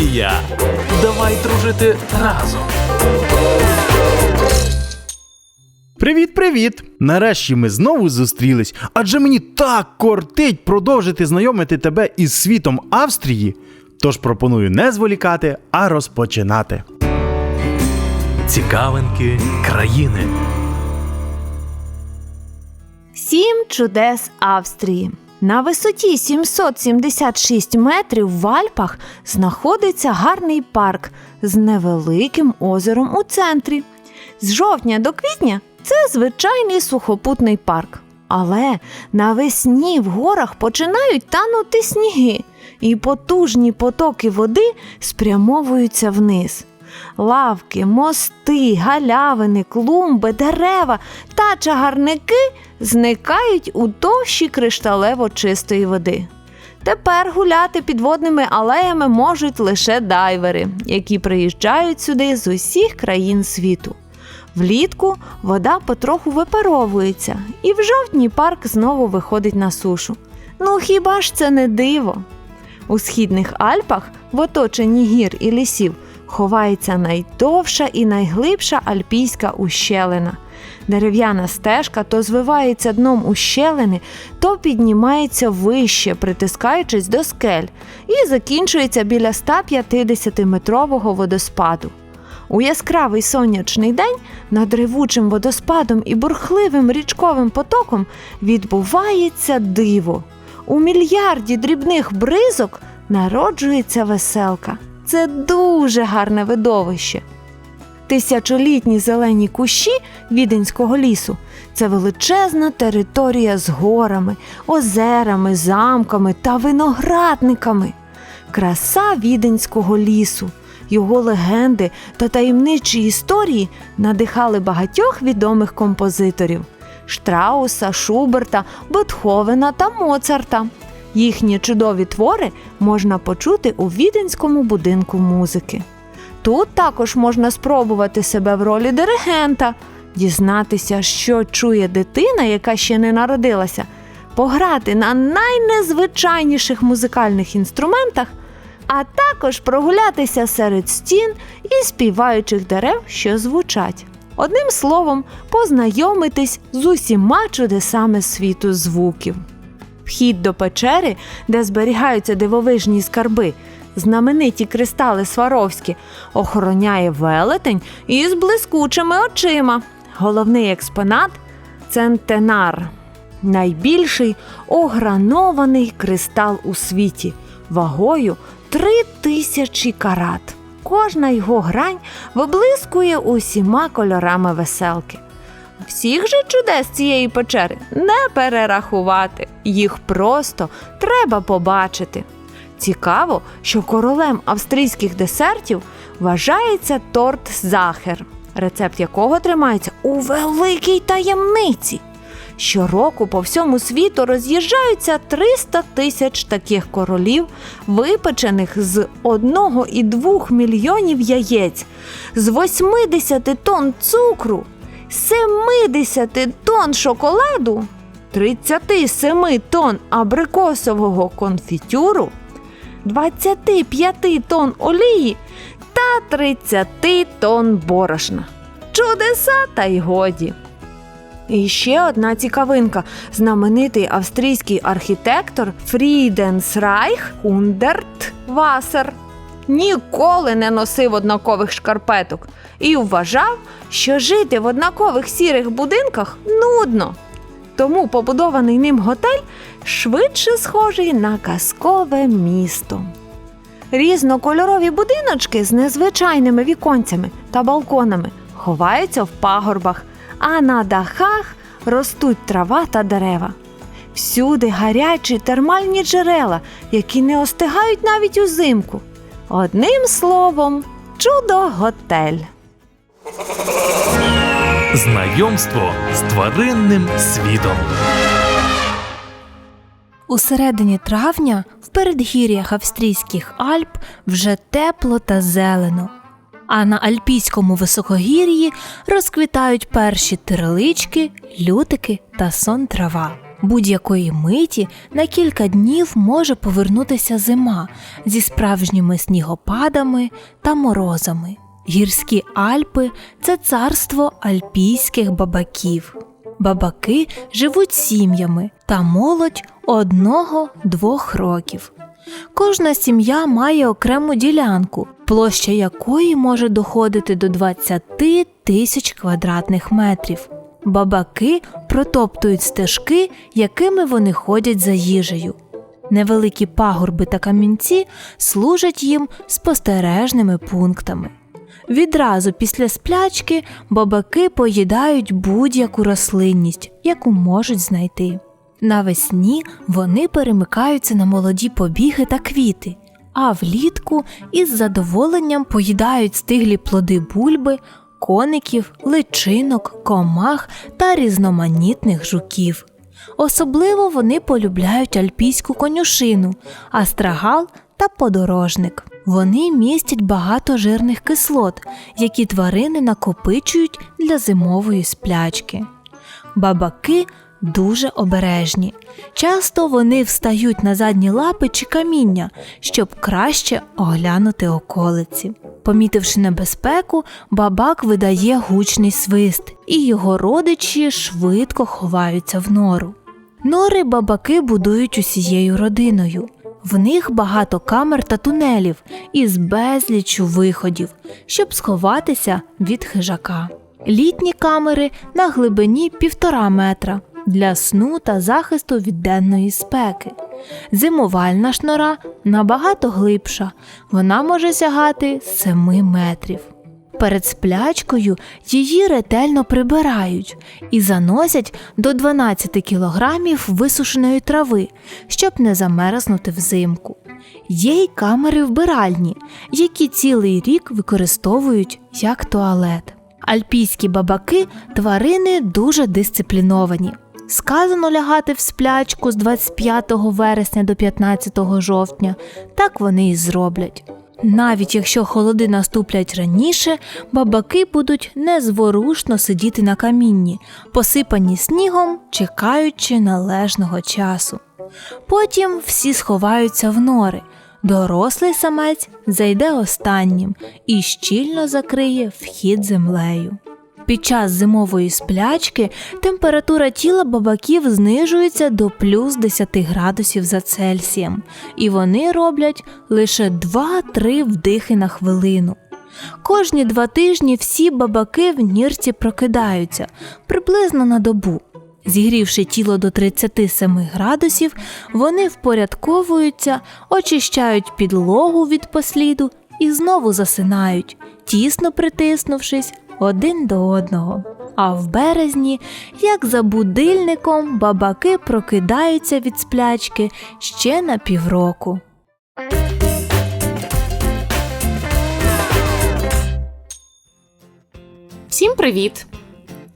Надія. Давай дружити разом. Привіт, привіт! Нарешті ми знову зустрілись, адже мені так кортить продовжити знайомити тебе із світом Австрії. Тож пропоную не зволікати, а розпочинати. Цікавинки країни. Сім чудес Австрії. На висоті 776 метрів в Альпах знаходиться гарний парк з невеликим озером у центрі. З жовтня до квітня це звичайний сухопутний парк. Але навесні в горах починають танути сніги, і потужні потоки води спрямовуються вниз. Лавки, мости, галявини, клумби, дерева та чагарники зникають у товщі кришталево чистої води. Тепер гуляти підводними алеями можуть лише дайвери, які приїжджають сюди з усіх країн світу. Влітку вода потроху випаровується, і в жовтні парк знову виходить на сушу. Ну хіба ж це не диво? У східних Альпах, в оточенні гір і лісів, ховається найдовша і найглибша альпійська ущелина. Дерев'яна стежка то звивається дном ущелини, то піднімається вище, притискаючись до скель, і закінчується біля 150-метрового водоспаду. У яскравий сонячний день над ревучим водоспадом і бурхливим річковим потоком відбувається диво. У мільярді дрібних бризок народжується веселка. Це дуже гарне видовище. Тисячолітні зелені кущі віденського лісу це величезна територія з горами, озерами, замками та виноградниками. Краса віденського лісу, його легенди та таємничі історії надихали багатьох відомих композиторів Штрауса, Шуберта, Бетховена та Моцарта. Їхні чудові твори можна почути у віденському будинку музики. Тут також можна спробувати себе в ролі диригента, дізнатися, що чує дитина, яка ще не народилася, пограти на найнезвичайніших музикальних інструментах, а також прогулятися серед стін і співаючих дерев, що звучать. Одним словом, познайомитись з усіма чудесами світу звуків. Вхід до печери, де зберігаються дивовижні скарби, знамениті кристали Сваровські, охороняє велетень із блискучими очима. Головний експонат центенар. Найбільший огранований кристал у світі вагою три тисячі карат. Кожна його грань виблискує усіма кольорами веселки. Всіх же чудес цієї печери не перерахувати, їх просто треба побачити. Цікаво, що королем австрійських десертів вважається торт Захер, рецепт якого тримається у великій таємниці. Щороку по всьому світу роз'їжджаються 300 тисяч таких королів, випечених з 1,2 мільйонів яєць, з 80 тонн цукру, 70 тонн шоколаду, 37 тонн абрикосового конфітюру, 25 тонн олії та 30 тонн борошна. Чудеса та й годі. І ще одна цікавинка: знаменитий австрійський архітектор Фріденсрайх Хундерт Васер ніколи не носив однакових шкарпеток і вважав, що жити в однакових сірих будинках нудно. Тому побудований ним готель швидше схожий на казкове місто. Різнокольорові будиночки з незвичайними віконцями та балконами ховаються в пагорбах, а на дахах ростуть трава та дерева. Всюди гарячі термальні джерела, які не остигають навіть узимку. Одним словом, чудо-готель. Знайомство з тваринним світом. У середині травня в передгір'ях австрійських Альп вже тепло та зелено. А на альпійському високогір'ї розквітають перші терлички, лютики та сон трава. Будь-якої миті на кілька днів може повернутися зима зі справжніми снігопадами та морозами. Гірські Альпи це царство альпійських бабаків. Бабаки живуть сім'ями та молодь одного-двох років. Кожна сім'я має окрему ділянку, площа якої може доходити до 20 тисяч квадратних метрів. Бабаки протоптують стежки, якими вони ходять за їжею. Невеликі пагорби та камінці служать їм спостережними пунктами. Відразу після сплячки бабаки поїдають будь-яку рослинність, яку можуть знайти. Навесні вони перемикаються на молоді побіги та квіти, а влітку із задоволенням поїдають стиглі плоди бульби, коників, личинок, комах та різноманітних жуків. Особливо вони полюбляють альпійську конюшину, астрагал та подорожник. Вони містять багато жирних кислот, які тварини накопичують для зимової сплячки. Бабаки дуже обережні. Часто вони встають на задні лапи чи каміння, щоб краще оглянути околиці. Помітивши небезпеку, бабак видає гучний свист, і його родичі швидко ховаються в нору. Нори бабаки будують усією родиною. В них багато камер та тунелів із безліччю виходів, щоб сховатися від хижака. Літні камери на глибині півтора метра для сну та захисту від денної спеки. Зимувальна ж нора набагато глибша, вона може сягати 7 метрів. Перед сплячкою її ретельно прибирають і заносять до 12 кілограмів висушеної трави, щоб не замерзнути взимку. Є й камери вбиральні, які цілий рік використовують як туалет. Альпійські бабаки тварини дуже дисципліновані. Сказано лягати в сплячку з 25 вересня до 15 жовтня, так вони і зроблять. Навіть якщо холоди наступлять раніше, бабаки будуть незворушно сидіти на камінні, посипані снігом, чекаючи належного часу. Потім всі сховаються в нори. Дорослий самець зайде останнім і щільно закриє вхід землею. Під час зимової сплячки температура тіла бабаків знижується до плюс 10 градусів за Цельсієм, і вони роблять лише 2-3 вдихи на хвилину. Кожні два тижні всі бабаки в нірці прокидаються приблизно на добу. Зігрівши тіло до 37 градусів, вони впорядковуються, очищають підлогу від посліду і знову засинають, тісно притиснувшись один до одного. А в березні, як за будильником, бабаки прокидаються від сплячки ще на півроку. Всім привіт!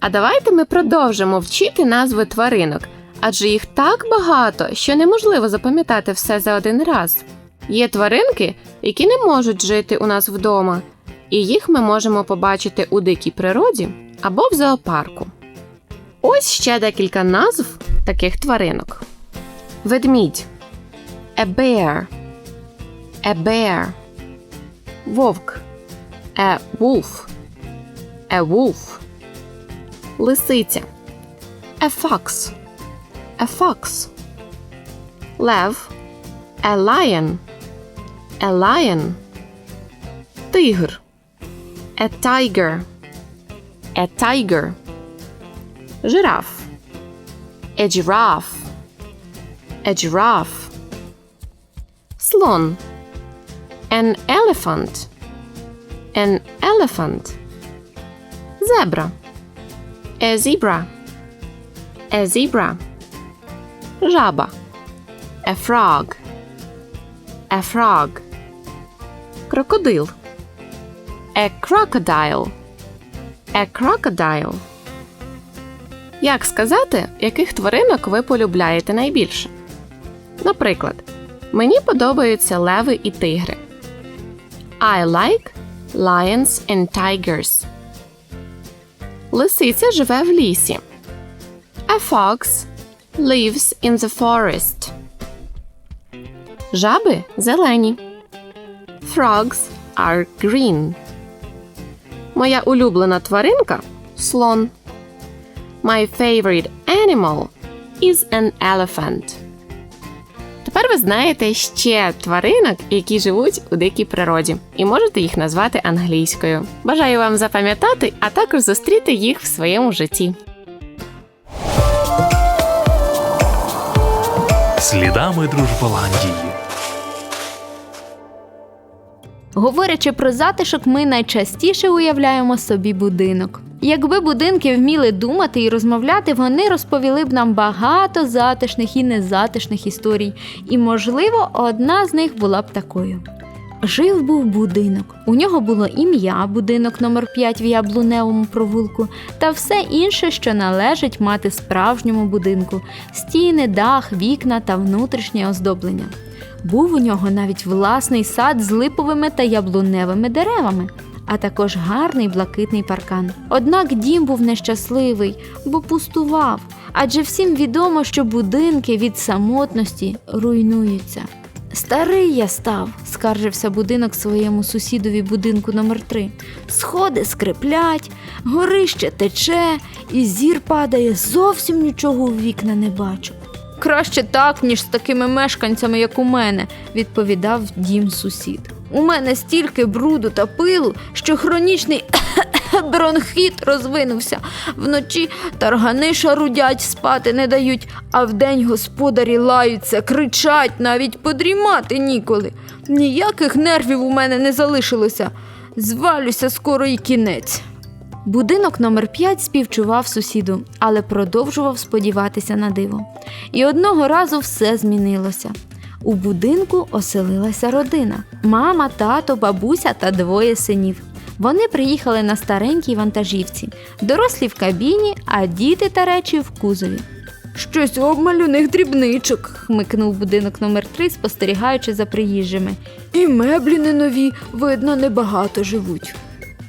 А давайте ми продовжимо вчити назви тваринок, адже їх так багато, що неможливо запам'ятати все за один раз. Є тваринки, які не можуть жити у нас вдома, і їх ми можемо побачити у дикій природі або в зоопарку. Ось ще декілька назв таких тваринок: ведмідь, a bear, a bear, вовк, a wolf, a wolf, лисиця, a fox, a fox, лев, a lion, a lion, тигр, a tiger, a tiger, жираф, a giraffe, a giraffe, слон, an elephant, an elephant, зебра, a zebra, a zebra, жаба, a frog, a frog, Крокодил, a crocodile, a crocodile. Як сказати, яких тваринок ви полюбляєте найбільше? Наприклад, мені подобаються леви і тигри. I like lions and tigers. Лисиця живе в лісі. A fox lives in the forest. Жаби зелені. Frogs are green. Моя улюблена тваринка слон. My favorite animal is an elephant. Тепер ви знаєте ще тваринок, які живуть у дикій природі, і можете їх назвати англійською. Бажаю вам запам'ятати, а також зустріти їх в своєму житті. Слідами Дружболандії. Говорячи про затишок, ми найчастіше уявляємо собі будинок. Якби будинки вміли думати і розмовляти, вони розповіли б нам багато затишних і незатишних історій, і, можливо, одна з них була б такою. Жив був будинок. У нього було ім'я, будинок номер 5 в яблуневому провулку, та все інше, що належить мати справжньому будинку: стіни, дах, вікна та внутрішнє оздоблення. Був у нього навіть власний сад з липовими та яблуневими деревами, а також гарний блакитний паркан. Однак дім був нещасливий, бо пустував, адже всім відомо, що будинки від самотності руйнуються. Старий я став, скаржився будинок своєму сусідові будинку номер 3 Сходи скриплять, горище тече, і зір падає, зовсім нічого у вікна не бачу. Краще так, ніж з такими мешканцями, як у мене, відповідав дім сусід. У мене стільки бруду та пилу, що хронічний бронхіт розвинувся. Вночі таргани шарудять, спати не дають, а вдень господарі лаються, кричать, навіть подрімати ніколи. Ніяких нервів у мене не залишилося. Звалюся скоро і кінець. Будинок номер 5 співчував сусіду, але продовжував сподіватися на диво. І одного разу все змінилося. У будинку оселилася родина: мама, тато, бабуся та двоє синів. Вони приїхали на старенькій вантажівці, дорослі в кабіні, а діти та речі в кузові. Щось обмаль у них дрібничок, хмикнув будинок номер 3 спостерігаючи за приїжджими. І меблі не нові, видно, небагато живуть.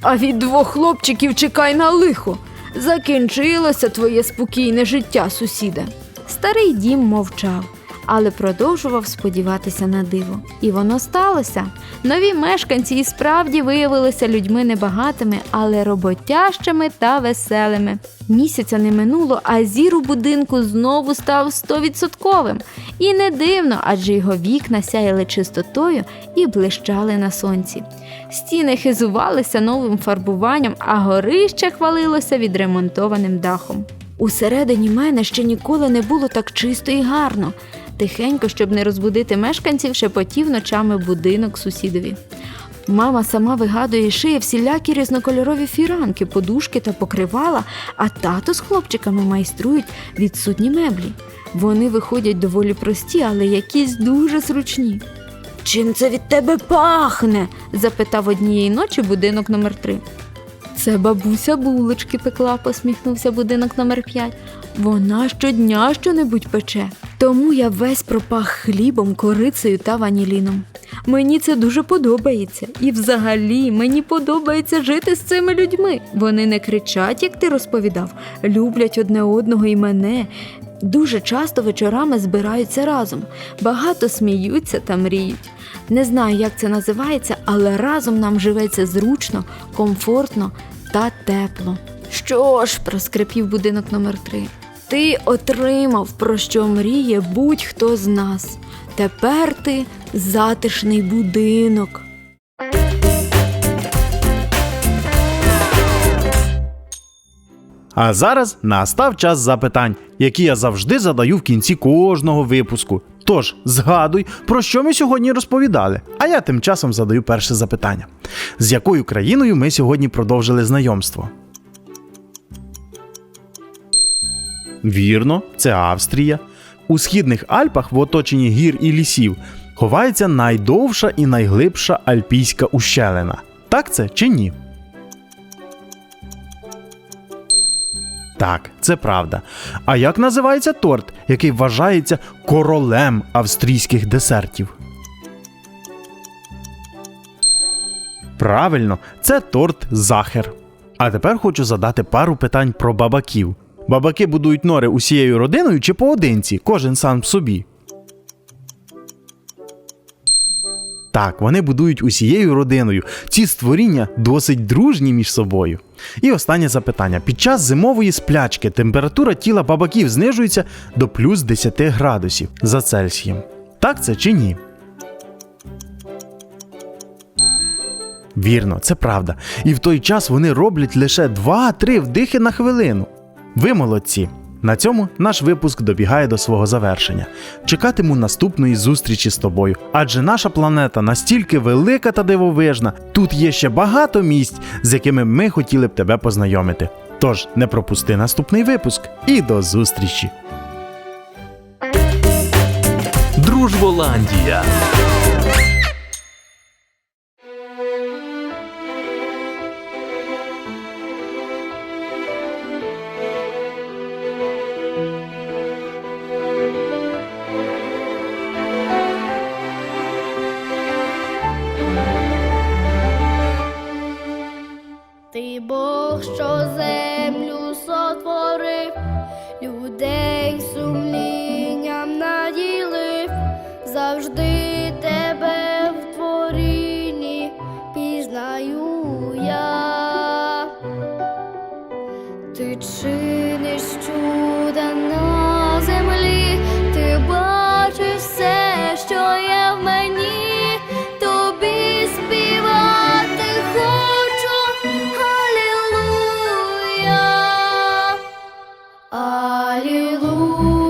А від двох хлопчиків чекай на лихо. Закінчилося твоє спокійне життя, сусіде. Старий дім мовчав, але продовжував сподіватися на диво. І воно сталося. Нові мешканці і справді виявилися людьми небагатими, але роботящими та веселими. Місяця не минуло, а зір у будинку знову став стовідсотковим. І не дивно, адже його вікна сяяли чистотою і блищали на сонці. Стіни хизувалися новим фарбуванням, а горище хвалилося відремонтованим дахом. Усередині мене ще ніколи не було так чисто і гарно. Тихенько, щоб не розбудити мешканців, шепотів ночами будинок сусідові. Мама сама вигадує шиє всілякі різнокольорові фіранки, подушки та покривала, а тато з хлопчиками майструють відсутні меблі. Вони виходять доволі прості, але якісь дуже зручні. Чим це від тебе пахне? запитав однієї ночі будинок номер 3 Це бабуся булочки пекла, посміхнувся будинок номер 5 Вона щодня щонебудь пече. Тому я весь пропах хлібом, корицею та ваніліном. Мені це дуже подобається. І взагалі мені подобається жити з цими людьми. Вони не кричать, як ти розповідав, люблять одне одного і мене. Дуже часто вечорами збираються разом, багато сміються та мріють. Не знаю, як це називається, але разом нам живеться зручно, комфортно та тепло. Що ж, проскрипів будинок номер 3 Ти отримав, про що мріє будь-хто з нас. Тепер ти затишний будинок. А зараз настав час запитань, які я завжди задаю в кінці кожного випуску. Тож згадуй, про що ми сьогодні розповідали. А я тим часом задаю перше запитання: з якою країною ми сьогодні продовжили знайомство? Вірно, це Австрія. У східних Альпах в оточенні гір і лісів ховається найдовша і найглибша альпійська ущелина. Так це чи ні? Так, це правда. А як називається торт, який вважається королем австрійських десертів? Правильно, це торт Захер. А тепер хочу задати пару питань про бабаків. Бабаки будують нори усією родиною чи поодинці, кожен сам собі. Так, вони будують усією родиною. Ці створіння досить дружні між собою. І останнє запитання: під час зимової сплячки температура тіла бабаків знижується до плюс 10 градусів за Цельсієм. Так це чи ні? Вірно, це правда. І в той час вони роблять лише 2-3 вдихи на хвилину. Ви молодці! На цьому наш випуск добігає до свого завершення. Чекатиму наступної зустрічі з тобою, адже наша планета настільки велика та дивовижна, тут є ще багато місць, з якими ми хотіли б тебе познайомити. Тож не пропусти наступний випуск і до зустрічі! Дружболандія. Бог, що землю сотворив, людей сумлінням наділив, завжди Ooh.